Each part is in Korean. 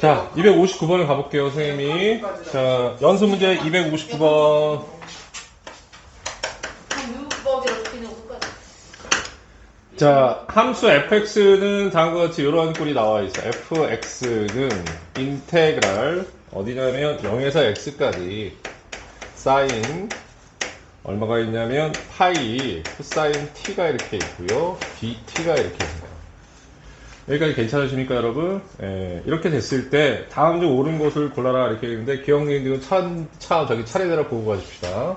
자, 259번을 가볼게요, 선생님이. 자, 연수 문제 259번. 문법이라 적히는 것까지. 자, 함수 fx는 다음과 같이 이런 꼴이 나와 있어. fx는 인테그랄 어디냐면 0에서 x까지 사인 얼마가 있냐면 파이 코사인 t가 이렇게 있고요. dt가 이렇게 있습니다. 여기까지 괜찮으십니까, 여러분? 예, 이렇게 됐을 때 다음 중 옳은 것을 골라라 이렇게 있는데 기억님들은 차, 차 저기 차례대로 보고 가십시다.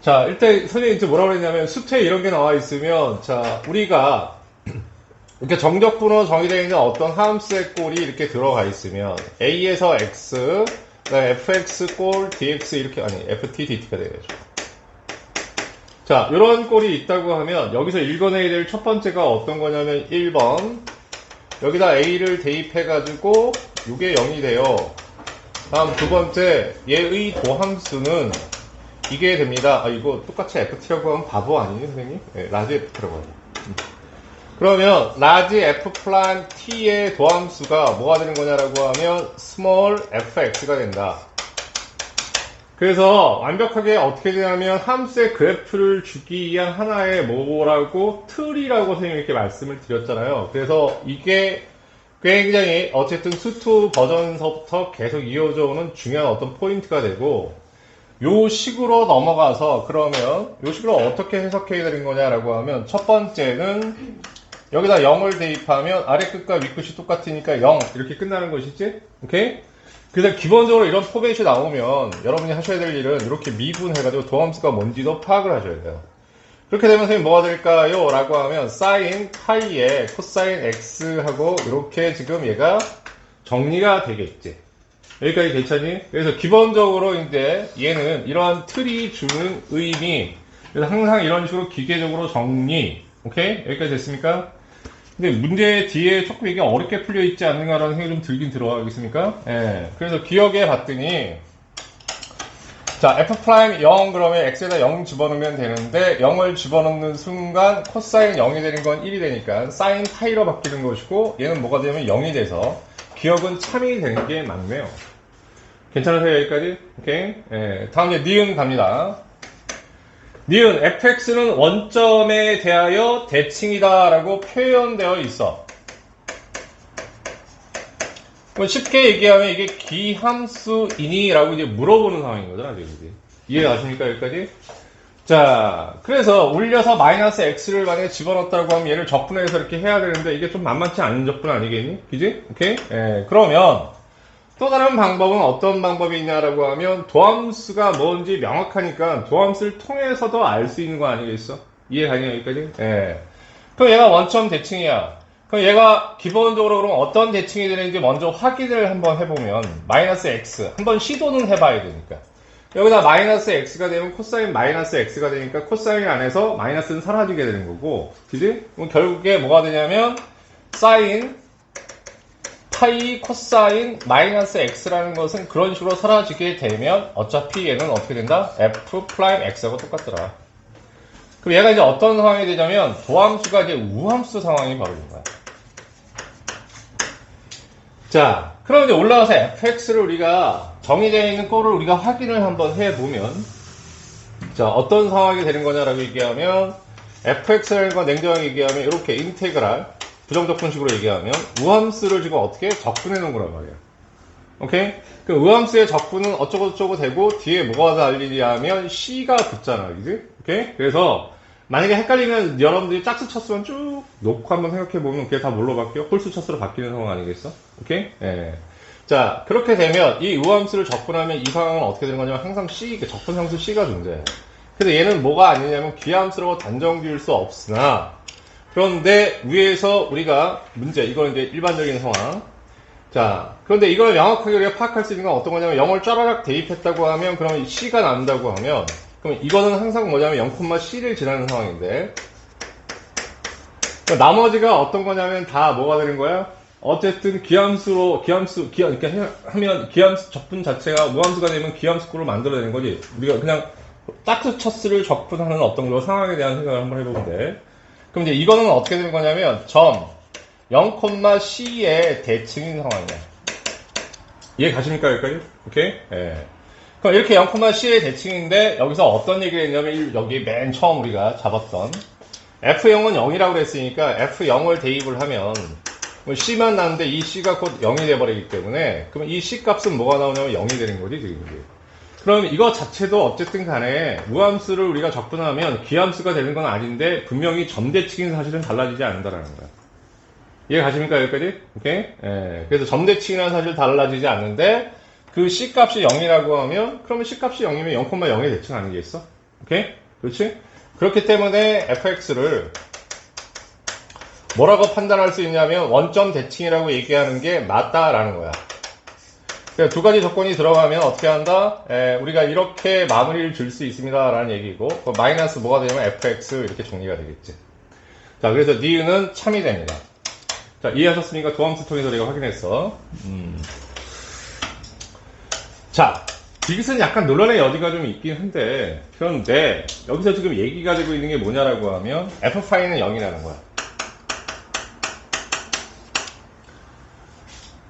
자, 일단 선생님이 이제 뭐라고 그랬냐면 수트에 이런 게 나와 있으면 자, 우리가 이렇게 정적분으로 정의되어 있는 어떤 함수의 꼴이 이렇게 들어가 있으면 a에서 x, fx 꼴 dx 이렇게 아니 ft dt가 되겠죠. 자, 이런 꼴이 있다고 하면 여기서 읽어내야 될 첫 번째가 어떤 거냐면 1번 여기다 a를 대입해가지고 이게 0이 돼요. 다음 두 번째 얘의 도함수는 이게 됩니다. 아, 이거 똑같이 FT라고 하면 바보 아니에요, 선생님? 네, 라지 FT라고 하면. 음. 그러면 라지 F 플란 T의 도함수가 뭐가 되는 거냐라고 하면 스몰 fx가 된다. 그래서 완벽하게 어떻게 되냐면 함수의 그래프를 주기 위한 하나의 뭐라고 틀이라고 선생님이 이렇게 말씀을 드렸잖아요. 그래서 이게 굉장히 어쨌든 수투 버전서부터 계속 이어져 오는 중요한 어떤 포인트가 되고 요 식으로 넘어가서 그러면 요 식으로 어떻게 해석해야 되는 거냐라고 하면 첫 번째는 여기다 0을 대입하면 아래 끝과 윗 끝이 똑같으니까 0 이렇게 끝나는 것이지 오케이? 그래서 기본적으로 이런 포맷이 나오면 여러분이 하셔야 될 일은 이렇게 미분해가지고 도함수가 뭔지도 파악을 하셔야 돼요 그렇게 되면 선생님 뭐가 될까요? 라고 하면 사인 파이에 코사인 x하고 이렇게 지금 얘가 정리가 되겠지 여기까지 괜찮니? 그래서 기본적으로 이제 얘는 이러한 틀이 주는 의미 그래서 항상 이런 식으로 기계적으로 정리 오케이? 여기까지 됐습니까? 근데 문제 뒤에 조금 이게 어렵게 풀려 있지 않는가라는 생각이 좀 들긴 들어가겠습니까? 예. 그래서 기억해 봤더니 자, f 프라임 0 그러면 x에다 0 집어넣으면 되는데 0을 집어넣는 순간 코사인 0이 되는 건 1이 되니까 사인 파이로 바뀌는 것이고 얘는 뭐가 되면 0이 돼서 기억은 참이 되는 게 맞네요. 괜찮으세요 여기까지? 오케이. 예, 다음 이제 니은 갑니다. 니은 fx는 원점에 대하여 대칭이다라고 표현되어 있어. 쉽게 얘기하면 이게 기함수이니라고 이제 물어보는 상황인 거잖아, 지금. 이해가십니까 여기까지? 자, 그래서 올려서 마이너스 x를 만약에 집어넣었다고 하면 얘를 적분해서 이렇게 해야 되는데 이게 좀 만만치 않은 적분 아니겠니? 그지? 오케이? 예, 그러면 또 다른 방법은 어떤 방법이 있냐라고 하면 도함수가 뭔지 명확하니까 도함수를 통해서도 알 수 있는 거 아니겠어? 이해 가냐 여기까지? 예. 그럼 얘가 원점 대칭이야. 그럼 얘가 기본적으로 그럼 어떤 대칭이 되는지 먼저 확인을 한번 해보면 마이너스 x 한번 시도는 해봐야 되니까 여기다 마이너스 x가 되면 코사인 마이너스 x가 되니까 코사인 안에서 마이너스는 사라지게 되는 거고 그지? 그럼 결국에 뭐가 되냐면 사인 파이 코사인 마이너스 x라는 것은 그런 식으로 사라지게 되면 어차피 얘는 어떻게 된다? f 프라임 x하고 똑같더라. 그럼 얘가 이제 어떤 상황이 되냐면 도함수가 이제 우함수 상황이 벌어진 거야. 자, 그럼 이제 올라가서 fx를 우리가 정의되어 있는 꼴을 우리가 확인을 한번 해보면 자, 어떤 상황이 되는 거냐라고 얘기하면 fx라는 건 냉정하게 얘기하면 이렇게 인테그랄 부정적 분식으로 얘기하면 우함수를 지금 어떻게 적분해 놓은 거란 말이야. 오케이? 그 우함수의 적분은 어쩌고저쩌고 되고 뒤에 뭐가 달리냐면 c가 붙잖아. 그지? 오케이? 그래서 만약에 헷갈리면 여러분들이 짝수 쳤으면 쭉 놓고 한번 생각해 보면 그게 다 뭘로 바뀌어? 홀수 쳤으로 바뀌는 상황 아니겠어? 오케이? 예. 자, 그렇게 되면 이 우함수를 적분하면 이 상황은 어떻게 되는 거냐면 항상 c, 그 적분 상수 c가 존재해. 근데 얘는 뭐가 아니냐면 귀함수라고 단정 지을 수 없으나 그런데 위에서 우리가 문제, 이거는 이제 일반적인 상황. 자, 그런데 이걸 명확하게 우리가 파악할 수 있는 건 어떤 거냐면 0을 쫘라락 대입했다고 하면 그러면 C가 난다고 하면 그럼 이거는 항상 뭐냐면 0,C를 지나는 상황인데 그러니까 나머지가 어떤 거냐면 다 뭐가 되는 거야? 어쨌든 기함수로 기함수 기함 이렇게 해- 하면 기함수 적분 자체가 무함수가 되면 기함수꼴을 만들어내는 거지 우리가 그냥 짝수 쳤스를 적분하는 어떤 그런 상황에 대한 생각을 한번 해보면 돼. 그럼 이제 이거는 어떻게 되는 거냐면 점 0,C의 대칭인 상황이야. 이해 가십니까, 여기까지? 오케이? 예. 그럼 이렇게 0,C의 대칭인데, 여기서 어떤 얘기를 했냐면, 이- 여기 맨 처음 우리가 잡았던, F0은 0이라고 그랬으니까, F0을 대입을 하면, 뭐 C만 나는데 이 C가 곧 0이 돼버리기 때문에, 그럼 이 C 값은 뭐가 나오냐면 0이 되는 거지, 지금 이게. 그럼 이거 자체도 어쨌든 간에 무함수를 우리가 적분하면 기함수가 되는 건 아닌데, 분명히 점대칭인 사실은 달라지지 않는다라는 거야. 이해 가십니까 여기까지? 오케이? 예. 그래서 점대칭이라는 사실 달라지지 않는데 그 C 값이 0이라고 하면 그러면 C 값이 0이면 0,0에 대칭하는 게 있어. 오케이? 그렇지? 그렇기 때문에 fx를 뭐라고 판단할 수 있냐면 원점 대칭이라고 얘기하는 게 맞다라는 거야. 그러니까 두 가지 조건이 들어가면 어떻게 한다? 에, 우리가 이렇게 마무리를 줄 수 있습니다 라는 얘기고 그 마이너스 뭐가 되냐면 fx 이렇게 정리가 되겠지. 자, 그래서 니은은 참이 됩니다. 자, 이해하셨습니까? 도함수 통해서 내가 확인했어. 음. 자, 이것은 약간 논란의 여지가 좀 있긴 한데, 그런데, 여기서 지금 얘기가 되고 있는 게 뭐냐라고 하면, F파이는 0이라는 거야.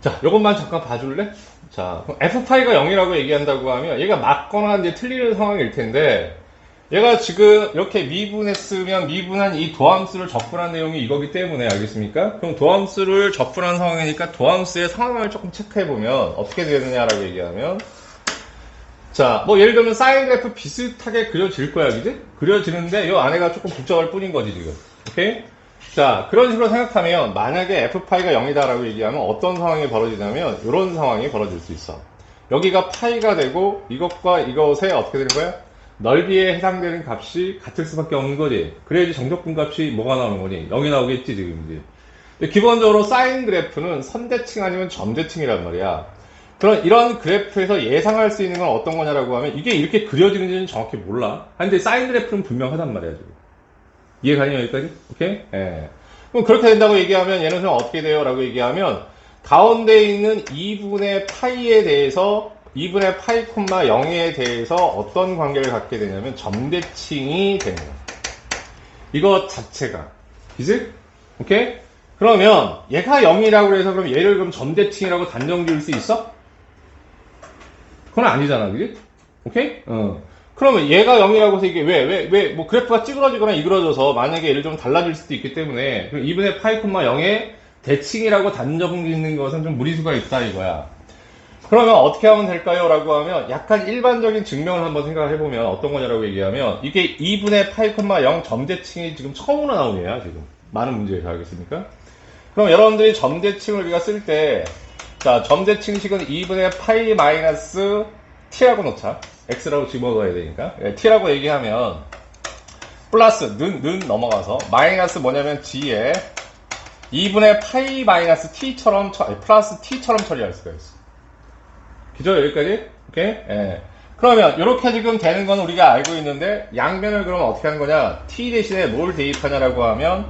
자, 요것만 잠깐 봐줄래? 자, F파이가 0이라고 얘기한다고 하면, 얘가 맞거나 이제 틀리는 상황일 텐데, 얘가 지금 이렇게 미분했으면 미분한 이 도함수를 적분한 내용이 이거기 때문에 알겠습니까? 그럼 도함수를 적분한 상황이니까 도함수의 상황을 조금 체크해 보면 어떻게 되느냐라고 얘기하면 자, 뭐 예를 들면 사인 그래프 비슷하게 그려질 거야, 그지? 그려지는데 이 안에가 조금 복잡할 뿐인 거지 지금. 오케이? 자, 그런 식으로 생각하면 만약에 f파이가 0이다라고 얘기하면 어떤 상황이 벌어지냐면 이런 상황이 벌어질 수 있어. 여기가 파이가 되고 이것과 이것에 어떻게 되는 거야? 넓이에 해당되는 값이 같을 수밖에 없는 거지. 그래야지 정적분 값이 뭐가 나오는 거니? 0이 나오겠지, 지금 이제. 기본적으로 사인 그래프는 선대칭 아니면 점대칭이란 말이야. 그런 이런 그래프에서 예상할 수 있는 건 어떤 거냐라고 하면 이게 이렇게 그려지는지는 정확히 몰라. 근데 사인 그래프는 분명하단 말이야, 지금. 이해 가냐, 여기까지? 오케이? 예. 그럼 그렇게 된다고 얘기하면 얘는 그럼 어떻게 돼요? 라고 얘기하면 가운데 있는 2분의 파이에 대해서 2분의 파이 콤마 0에 대해서 어떤 관계를 갖게 되냐면 점대칭이 되는 거야. 이거 자체가. 그지? 오케이? 그러면 얘가 0이라고 해서 그럼 얘를 그럼 점대칭이라고 단정 지을 수 있어? 그건 아니잖아. 그지? 오케이? 어. 그러면 얘가 0이라고 해서 이게 왜, 왜, 왜, 뭐 그래프가 찌그러지거나 이그러져서 만약에 얘를 좀 달라질 수도 있기 때문에 그럼 2분의 파이 콤마 0에 대칭이라고 단정 짓는 것은 좀 무리수가 있다 이거야. 그러면 어떻게 하면 될까요? 라고 하면 약간 일반적인 증명을 한번 생각을 해보면 어떤 거냐라고 얘기하면 이게 2분의 파이 콤마 0 점대칭이 지금 처음으로 나온 애야 지금 많은 문제에서 알겠습니까? 그럼 여러분들이 점대칭을 우리가 쓸 때 자 점대칭식은 2분의 파이 마이너스 t라고 놓자 x라고 집어넣어야 되니까 예, t라고 얘기하면 플러스 는, 는 넘어가서 마이너스 뭐냐면 g에 2분의 파이 마이너스 t처럼 처- 플러스 t처럼 처리할 수가 있어 그죠? 여기까지? 오케이? 예. 그러면, 이렇게 지금 되는 건 우리가 알고 있는데, 양변을 그러면 어떻게 하는 거냐? t 대신에 뭘 대입하냐라고 하면,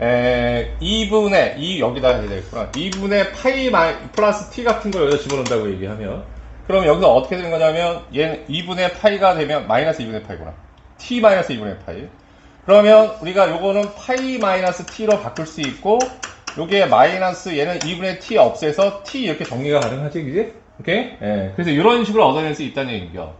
에, 2분의, 2 여기다 해야 되겠구나. 2분의 파이 마이, 플러스 t 같은 걸 여기다 집어넣는다고 얘기하면, 그럼 여기서 어떻게 되는 거냐면, 얘는 2분의 파이가 되면, 마이너스 2분의 파이구나. t 마이너스 2분의 파이. 그러면, 우리가 요거는 파이 마이너스 t로 바꿀 수 있고, 요게 마이너스 얘는 2분의 t 없애서 t 이렇게 정리가 가능하지, 그지? 오케이? 예. 그래서 이런 식으로 얻어낼 수 있다는 얘기죠.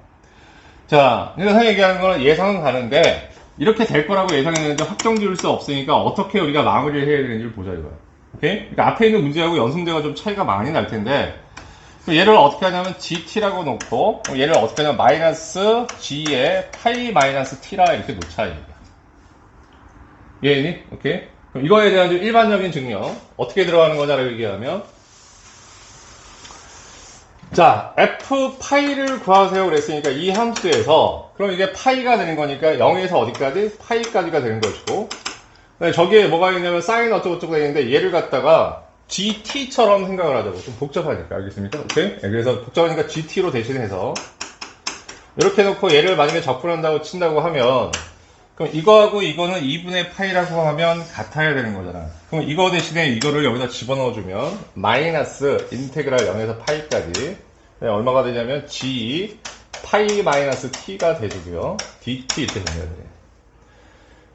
자, 그래서 얘기하는 거는 예상은 가는데, 이렇게 될 거라고 예상했는데 확정 지을 수 없으니까 어떻게 우리가 마무리를 해야 되는지를 보자, 이거야. 오케이? 그러니까 앞에 있는 문제하고 연승제가 좀 차이가 많이 날 텐데, 그 얘를 어떻게 하냐면 gt라고 놓고, 얘를 어떻게 하냐면 마이너스 g에 파이 마이너스 t라 이렇게 놓자, 이거야. 이해했니? 오케이? 그럼 이거에 대한 좀 일반적인 증명. 어떻게 들어가는 거냐라고 얘기하면, 자, f 파이를 구하세요 그랬으니까 이 함수에서 그럼 이게 파이가 되는 거니까 0에서 어디까지? 파이까지가 되는 것이고 네, 저기에 뭐가 있냐면 사인 어쩌고저쩌고 되는데 얘를 갖다가 gt처럼 생각을 하자고 좀 복잡하니까 알겠습니까? 오케이? 네, 그래서 복잡하니까 gt로 대신해서 이렇게 놓고 얘를 만약에 적분한다고 친다고 하면 그럼 이거하고 이거는 2분의 파이라고 하면 같아야 되는 거잖아. 그럼 이거 대신에 이거를 여기다 집어넣어주면 마이너스 인테그랄 0에서 파이까지 네, 얼마가 되냐면 g 파이 마이너스 t가 되고요. dt 이렇게 됩니다. 네.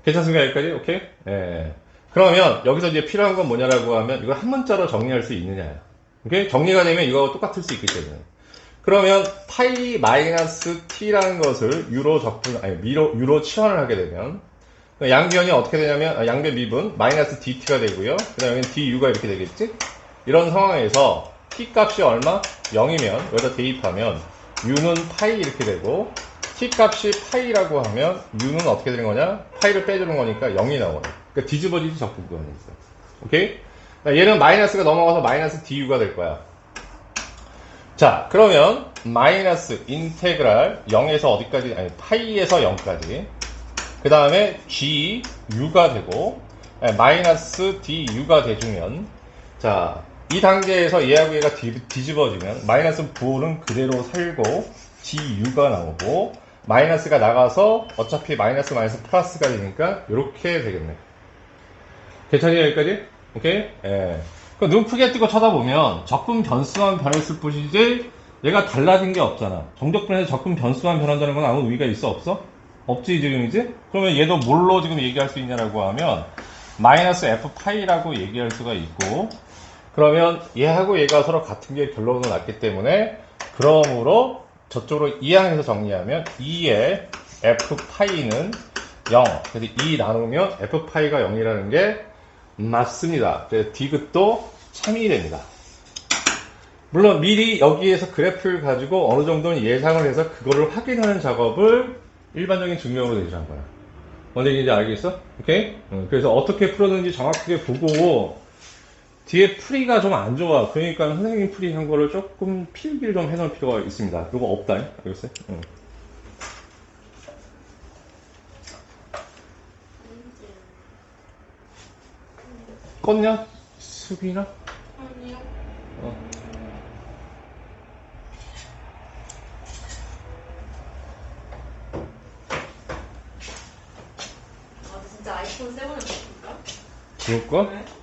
괜찮습니까 여기까지? 오케이? 예. 그러면 여기서 이제 필요한 건 뭐냐라고 하면 이걸 한 문자로 정리할 수 있느냐. 오케이? 정리가 되면 이거하고 똑같을 수 있기 때문에. 그러면 파이 마이너스 t라는 것을 유로 적분, 아니, 미로, 유로 치환을 하게 되면 양변이 어떻게 되냐면, 아, 양변 미분 마이너스 dt가 되고요. 그 다음에 du가 이렇게 되겠지? 이런 상황에서 t 값이 얼마? 0이면, 여기다 대입하면 u는 파이 이렇게 되고 t 값이 파이라고 하면 u는 어떻게 되는 거냐? 파이를 빼주는 거니까 0이 나오네. 그러니까 뒤집어지지 적분 구간이 있어. 오케이? 얘는 마이너스가 넘어가서 마이너스 du가 될 거야. 자, 그러면 마이너스 인테그랄 0에서 어디까지? 아니, 파이에서 0까지. 그 다음에 g u가 되고 마이너스 du가 돼주면 자, 이 단계에서 얘하고 얘가 뒤, 뒤집어지면 마이너스 9는 그대로 살고 du가 나오고 마이너스가 나가서 어차피 마이너스 마이너스 플러스가 되니까 이렇게 되겠네. 괜찮아요 여기까지? 오케이? 예. 그눈 크게 뜨고 쳐다보면 적분 변수만 변했을 뿐이지 얘가 달라진 게 없잖아. 정적분에서 적분 변수만 변한다는 건 아무 의미가 있어 없어? 없지 지금이지? 그러면 얘도 뭘로 지금 얘기할 수 있냐라고 하면 마이너스 f 파이라고 얘기할 수가 있고 그러면 얘하고 얘가 서로 같은 게 결론은 났기 때문에 그러므로 저쪽으로 이항해서 정리하면 2의 f 파이는 0. 그래서 2 나누면 f 파이가 0이라는 게 맞습니다. 그래서 디귿도 참이 됩니다. 물론 미리 여기에서 그래프를 가지고 어느 정도는 예상을 해서 그거를 확인하는 작업을 일반적인 증명으로 대신한 거야. 뭔 얘기인지 알겠어? 오케이? 응, 그래서 어떻게 풀었는지 정확하게 보고 뒤에 풀이가 좀 안 좋아. 그러니까 선생님 풀이 한 거를 조금 필기를 좀 해놓을 필요가 있습니다. 이거 없다. 알겠어요? 응. 껐냐? 수빈아? 아니요. 어. 아, 진짜 아이폰 7을 바꿀까? 그럴까? 왜? 너무